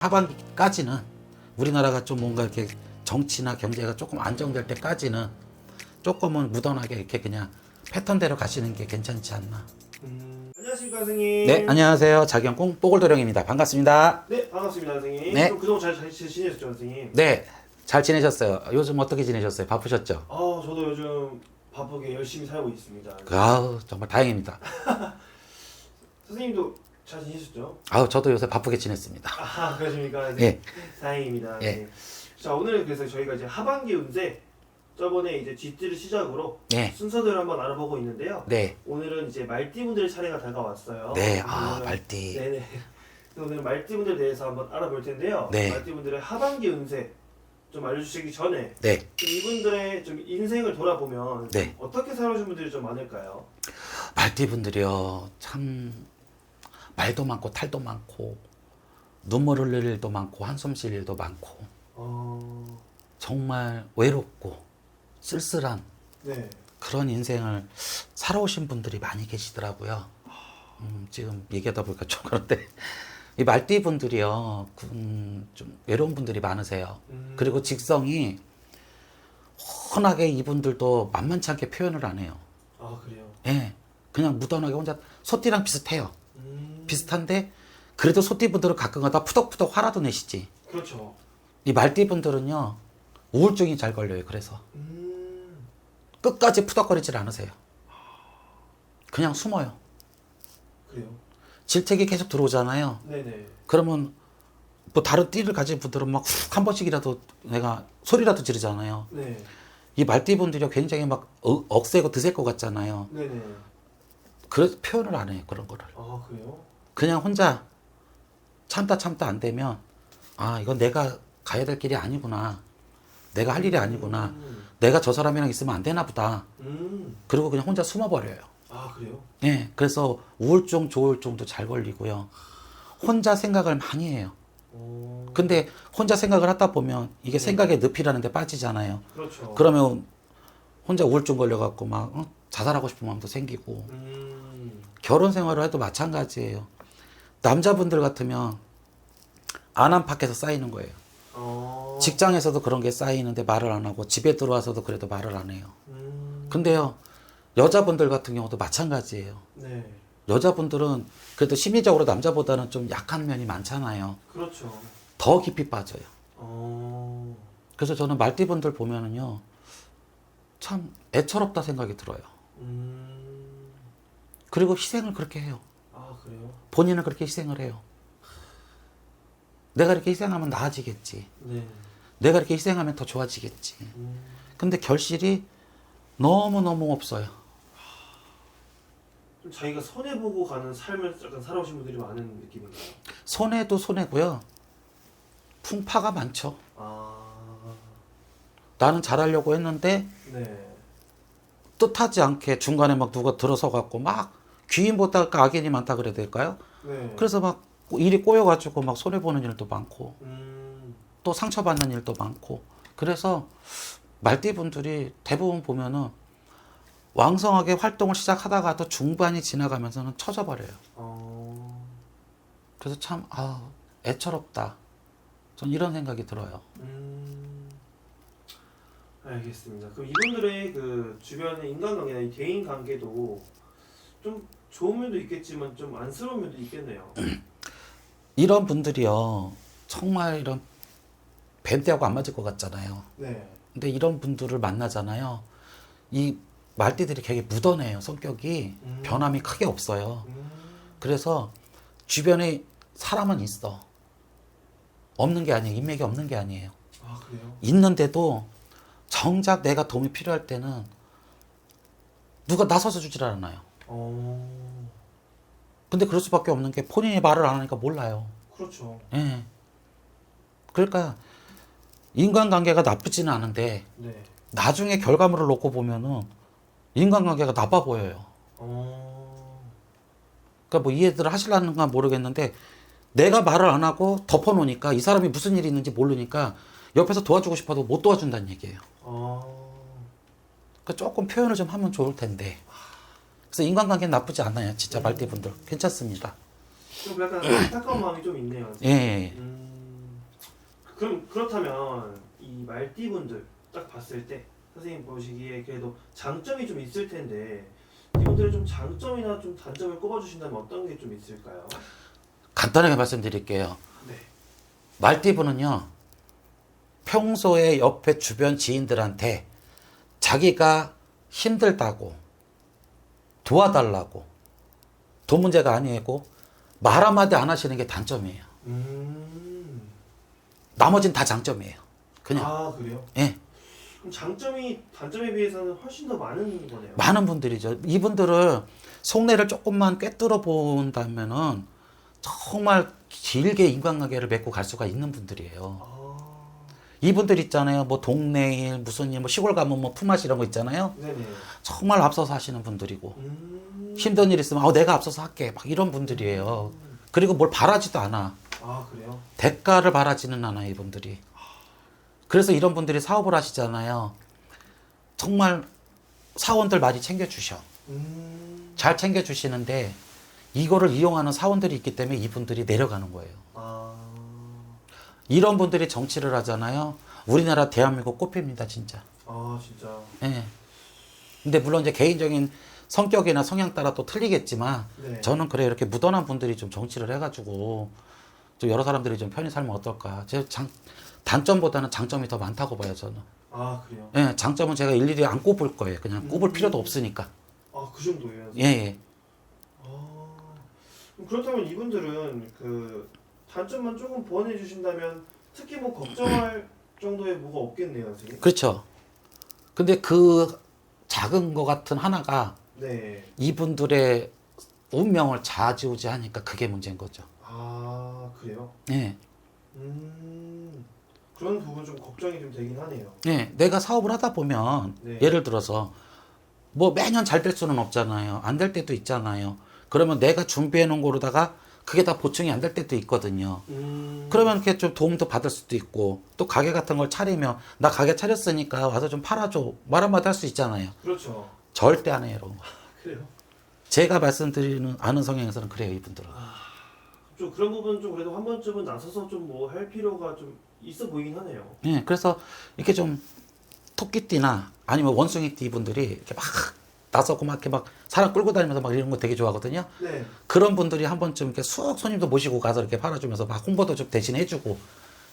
하반기까지는 우리나라가 좀 뭔가 이렇게 정치나 경제가 조금 안정될 때까지는 조금은 무던하게 이렇게 그냥 패턴대로 가시는 게 괜찮지 않나. 음, 안녕하십니까 선생님. 네, 안녕하세요. 자경공 뽀글도령입니다. 반갑습니다. 네, 반갑습니다 선생님. 네. 그동안 잘, 잘 지내셨죠 선생님? 네, 잘 지내셨어요? 요즘 어떻게 지내셨어요? 바쁘셨죠? 아, 저도 요즘 바쁘게 열심히 살고 있습니다. 아우, 정말 다행입니다. 선생님도 잘 지내셨죠? 아우, 저도 요새 바쁘게 지냈습니다. 아, 그러십니까? 예. 다행입니다. 예. 네. 자, 오늘은 그래서 저희가 이제 하반기 운세 저번에 이제 쥐띠를 시작으로 네, 순서대로 한번 알아보고 있는데요. 네, 오늘은 이제 말띠분들 차례가 다가왔어요. 네. 아, 오늘은- 말띠. 네네. 오늘 말띠분들에 대해서 한번 알아볼 텐데요. 네. 말띠분들의 하반기 운세 좀 알려주시기 전에 네, 좀 이분들의 좀 인생을 돌아보면 네. 어떻게 살아오신 분들이 좀 많을까요? 말띠 분들이요. 참 말도 많고 탈도 많고 눈물 흘릴 일도 많고 한숨 쉴 일도 많고 어, 정말 외롭고 쓸쓸한 네. 그런 인생을 살아오신 분들이 많이 계시더라고요. 음, 지금 얘기하다 보니까 좀 그런데 이 말띠 분들이요, 음, 좀 외로운 분들이 많으세요. 음, 그리고 직성이 훤하게 이분들도 만만치 않게 표현을 안 해요. 아 그래요. 예, 그냥 무던하게 혼자 소띠랑 비슷해요. 음, 비슷한데 그래도 소띠 분들은 가끔가다 푸덕푸덕 화라도 내시지. 그렇죠. 이 말띠 분들은요 우울증이 잘 걸려요. 그래서 음, 끝까지 푸덕거리질 않으세요. 그냥 숨어요. 그래요. 질책이 계속 들어오잖아요. 네네. 그러면 뭐 다른 띠를 가진 분들은 막훅한 번씩이라도 내가 소리라도 지르잖아요. 네. 이 말띠 분들이 굉장히 막 어, 억세고 드셀 것 같잖아요. 네네. 그래서 표현을 안 해요. 그런 거를. 아 그래요? 그냥 혼자 참다 참다 안 되면 아 이건 내가 가야 될 길이 아니구나. 내가 할 일이 아니구나. 음, 내가 저 사람이랑 있으면 안 되나 보다. 음, 그리고 그냥 혼자 숨어버려요. 아 그래요? 예, 그래서 우울증, 조울증도 잘 걸리고요. 혼자 생각을 많이 해요. 어, 근데 혼자 생각을 하다 보면 이게 생각의 늪이라는 데 빠지잖아요. 그렇죠. 그러면 혼자 우울증 걸려갖고 막 어? 자살하고 싶은 마음도 생기고 음, 결혼 생활을 해도 마찬가지예요. 남자분들 같으면 안안팎에서 쌓이는 거예요. 어, 직장에서도 그런 게 쌓이는데 말을 안 하고 집에 들어와서도 그래도 말을 안 해요. 음, 근데요, 여자분들 같은 경우도 마찬가지예요. 네. 여자분들은 그래도 심리적으로 남자보다는 좀 약한 면이 많잖아요. 그렇죠. 더 깊이 빠져요. 어, 그래서 저는 말띠분들 보면은요, 참 애처롭다 생각이 들어요. 음, 그리고 희생을 그렇게 해요. 아 그래요? 본인은 그렇게 희생을 해요. 내가 이렇게 희생하면 나아지겠지. 네. 내가 이렇게 희생하면 더 좋아지겠지. 음, 근데 결실이 너무너무 없어요. 좀 자기가 손해 보고 가는 삶을 약간 살아오신 분들이 많은 느낌인가요? 손해도 손해고요. 풍파가 많죠. 아, 나는 잘하려고 했는데 네. 뜻하지 않게 중간에 막 누가 들어서 갖고 막 귀인보다 악인이 많다 그래야 될까요? 네. 그래서 막 일이 꼬여가지고 막 손해 보는 일도 많고 음, 또 상처 받는 일도 많고 그래서 말띠 분들이 대부분 보면은 왕성하게 활동을 시작하다가도 중반이 지나가면서는 처져 버려요. 어, 그래서 참 아, 애처롭다. 전 이런 생각이 들어요. 음, 알겠습니다. 그럼 이분들의 그 주변의 인간관계나 이 대인 관계도 좀 좋은 면도 있겠지만 좀 안쓰러운 면도 있겠네요. 이런 분들이요. 정말 이런 뱀떼하고 안 맞을 것 같잖아요. 네. 근데 이런 분들을 만나잖아요. 이 말띠들이 되게 무던해요. 성격이 음. 변함이 크게 없어요. 음, 그래서 주변에 사람은 있어. 없는 게 아니에요. 인맥이 없는 게 아니에요. 아 그래요? 있는데도 정작 내가 도움이 필요할 때는 누가 나서서 주질 않아요. 어, 근데 그럴 수밖에 없는 게 본인이 말을 안 하니까 몰라요. 그렇죠. 예. 그러니까 인간관계가 나쁘지는 않은데 네. 나중에 결과물을 놓고 보면은 인간관계가 나빠 보여요. 어, 그러니까 뭐 이해들을 하실라는가 모르겠는데 내가 말을 안 하고 덮어놓으니까 이 사람이 무슨 일이 있는지 모르니까 옆에서 도와주고 싶어도 못 도와준다는 얘기예요. 어, 그러니까 조금 표현을 좀 하면 좋을 텐데. 그래서 인간관계는 나쁘지 않아요. 진짜 말띠분들 괜찮습니다. 좀 약간 안타까운 마음이 좀 있네요. 예. 음, 그럼 그렇다면 이 말띠분들 딱 봤을 때 선생님 보시기에 그래도 장점이 좀 있을 텐데 이분들의 좀 장점이나 좀 단점을 꼽아주신다면 어떤 게 좀 있을까요? 간단하게 말씀드릴게요. 네. 말띠분은요, 평소에 옆에 주변 지인들한테 자기가 힘들다고 도와달라고 돈 문제가 아니고 말 한마디 안 하시는 게 단점이에요. 음. 나머진 다 장점이에요. 그냥. 아 그래요? 예. 그럼 장점이 단점에 비해서는 훨씬 더 많은 거네요. 많은 분들이죠. 이분들을 속내를 조금만 꿰뚫어 본다면은 정말 길게 인간관계를 맺고 갈 수가 있는 분들이에요. 아. 이분들 있잖아요. 뭐 동네 일, 무슨 일, 뭐 시골 가면 뭐 품앗이 이런 거 있잖아요. 네네. 정말 앞서서 하시는 분들이고 음. 힘든 일 있으면 아, 내가 앞서서 할게 막 이런 분들이에요. 그리고 뭘 바라지도 않아. 아 그래요? 대가를 바라지는 않아요, 이분들이. 그래서 이런 분들이 사업을 하시잖아요. 정말 사원들 많이 챙겨주셔. 음. 잘 챙겨주시는데 이거를 이용하는 사원들이 있기 때문에 이분들이 내려가는 거예요. 아. 이런 분들이 정치를 하잖아요. 우리나라 대한민국 꼽힙니다, 진짜. 아 진짜. 예. 근데 물론 이제 개인적인 성격이나 성향 따라 또 틀리겠지만 네. 저는 그래 이렇게 무던한 분들이 좀 정치를 해가지고 좀 여러 사람들이 좀 편히 살면 어떨까. 제 장, 단점보다는 장점이 더 많다고 봐요, 저는. 아 그래요? 예, 장점은 제가 일일이 안 꼽을 거예요. 그냥 꼽을 음. 필요도 없으니까. 아 그 정도예요? 예, 예. 아, 그렇다면 이분들은 그 단점만 조금 보완해 주신다면 특히 뭐 걱정할 정도의 뭐가 없겠네요, 선생님. 그렇죠. 근데 그 작은 거 같은 하나가 네. 이분들의 운명을 좌지우지하니까 그게 문제인 거죠. 아 그래요? 예. 음 그런 부분 좀 걱정이 좀 되긴 하네요. 예. 내가 사업을 하다 보면 네. 예를 들어서 뭐 매년 잘 될 수는 없잖아요. 안 될 때도 있잖아요. 그러면 내가 준비해 놓은 거로다가 그게 다 보충이 안 될 때도 있거든요. 음. 그러면 이렇게 좀 도움도 받을 수도 있고 또 가게 같은 걸 차리면 나 가게 차렸으니까 와서 좀 팔아줘 말 한마디 할 수 있잖아요. 그렇죠. 절대 안 해요. 거. 그래요. 제가 말씀드리는 아는 성향에서는 그래요 이분들은. 좀 그런 부분 좀 그래도 한 번쯤은 나서서 좀 뭐 할 필요가 좀 있어 보이긴 하네요. 예, 그래서 이렇게 좀 토끼띠나 아니면 원숭이띠 분들이 이렇게 막 나서고 막 이렇게 막 사람 끌고 다니면서 막 이런 거 되게 좋아하거든요. 네. 그런 분들이 한 번쯤 이렇게 쑥 손님도 모시고 가서 이렇게 팔아주면서 막 홍보도 좀 대신 해주고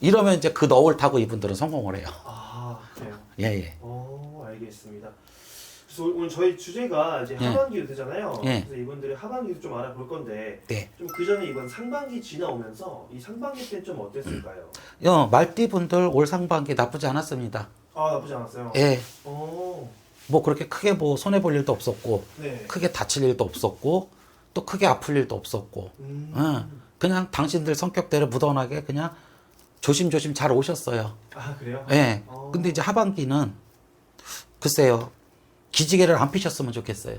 이러면 이제 그 너울 타고 이분들은 성공을 해요. 아 그래요. 예, 예. 어 알겠습니다. 그래서 오늘 저희 주제가 이제 예. 하반기도 되잖아요. 예. 그래서 이분들의 하반기도 좀 알아볼 건데 네. 좀 그 전에 이번 상반기 지나오면서 이 상반기 때 좀 어땠을까요? 요 말띠 분들 올 상반기 나쁘지 않았습니다. 아 나쁘지 않았어요. 예. 어, 뭐 그렇게 크게 뭐 손해 볼 일도 없었고 네. 크게 다칠 일도 없었고 또 크게 아플 일도 없었고 음, 응. 그냥 당신들 성격대로 무던하게 그냥 조심조심 잘 오셨어요. 아 그래요? 예. 어. 근데 이제 하반기는 글쎄요. 기지개를 안 피셨으면 좋겠어요.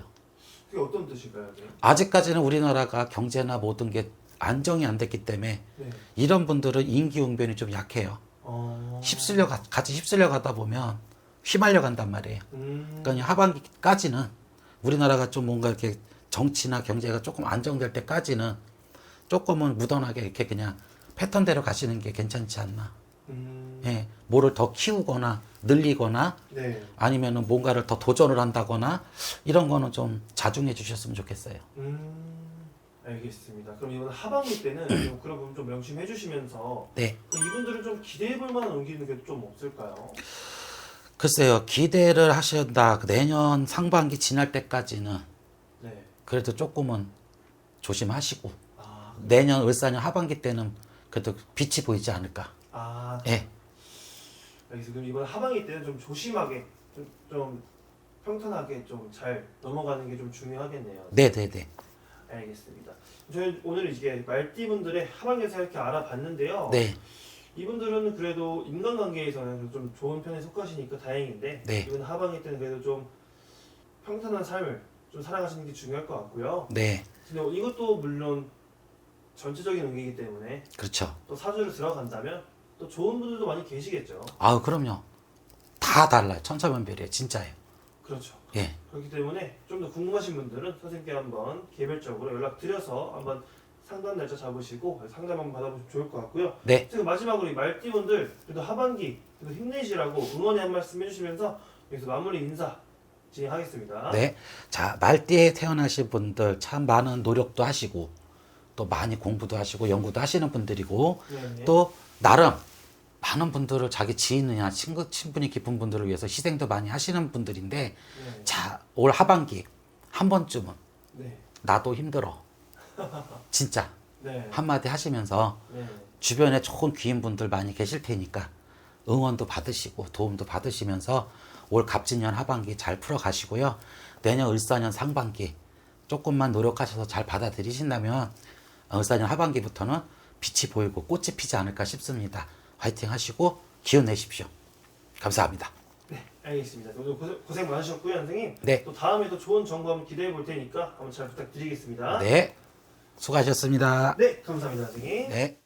그게 어떤 뜻일까요? 네. 아직까지는 우리나라가 경제나 모든 게 안정이 안 됐기 때문에 네. 이런 분들은 인기응변이 좀 약해요. 어. 휩쓸려 가, 같이 휩쓸려 가다 보면 휘말려 간단 말이에요. 음. 그러니까 이 하반기까지는 우리나라가 좀 뭔가 이렇게 정치나 경제가 조금 안정될 때까지는 조금은 무던하게 이렇게 그냥 패턴대로 가시는 게 괜찮지 않나. 음. 예, 뭐를 더 키우거나 늘리거나 네. 아니면은 뭔가를 더 도전을 한다거나 이런 거는 좀 자중해 주셨으면 좋겠어요. 음. 알겠습니다. 그럼 이번 하반기 때는 좀 그런 부분 좀 명심해 주시면서 네. 이분들은 좀 기대해 볼 만한 옮기는 게 좀 없을까요? 글쎄요, 기대를 하신다. 그 내년 상반기 지날 때까지는 네. 그래도 조금은 조심하시고 아, 내년 을사년 하반기 때는 그래도 빛이 보이지 않을까. 아, 예, 알겠습니다. 그럼 이번 하반기 때는 좀 조심하게 좀, 좀 평탄하게 좀 잘 넘어가는 게 좀 중요하겠네요. 네, 네, 네, 알겠습니다. 저희 오늘 이게 말띠분들의 하반기에서 이렇게 알아봤는데요. 네, 이분들은 그래도 인간관계에서는 좀 좋은 편에 속하시니까 다행인데 네. 이번 하반기 때는 그래도 좀 평탄한 삶을 좀 살아가시는 게 중요할 것 같고요. 네, 근데 이것도 물론 전체적인 운기이기 때문에 그렇죠. 또 사주를 들어간다면 또 좋은 분들도 많이 계시겠죠. 아우 그럼요. 다 달라요. 천차만별이에요. 진짜예요. 그렇죠. 예, 그렇기 때문에 좀 더 궁금하신 분들은 선생님께 한번 개별적으로 연락 드려서 한번 상담 날짜 잡으시고 상담 한번 받아보시면 좋을 것 같고요. 네. 지금 마지막으로 이 말띠분들 그래도 하반기 그래도 힘내시라고 응원의 한 말씀 해주시면서 여기서 마무리 인사 진행하겠습니다. 네. 자, 말띠에 태어나신 분들 참 많은 노력도 하시고 또 많이 공부도 하시고 연구도 하시는 분들이고 네. 또 나름 많은 분들을 자기 지인이나 친구, 친분이 깊은 분들을 위해서 희생도 많이 하시는 분들인데 네. 자, 올 하반기 한 번쯤은 네. 나도 힘들어. 진짜 네. 한마디 하시면서 네. 주변에 좋은 귀인 분들 많이 계실 테니까 응원도 받으시고 도움도 받으시면서 올 갑진년 하반기 잘 풀어 가시고요. 내년 을사년 상반기 조금만 노력하셔서 잘 받아들이신다면 을사년 하반기부터는 빛이 보이고 꽃이 피지 않을까 싶습니다. 화이팅 하시고 기운 내십시오. 감사합니다. 네, 알겠습니다. 오늘 고생, 고생 많으셨고요, 선생님. 네. 또 다음에도 좋은 정보 한번 기대해 볼 테니까 한번 잘 부탁드리겠습니다. 네. 수고하셨습니다. 네, 감사합니다, 선생님. 네.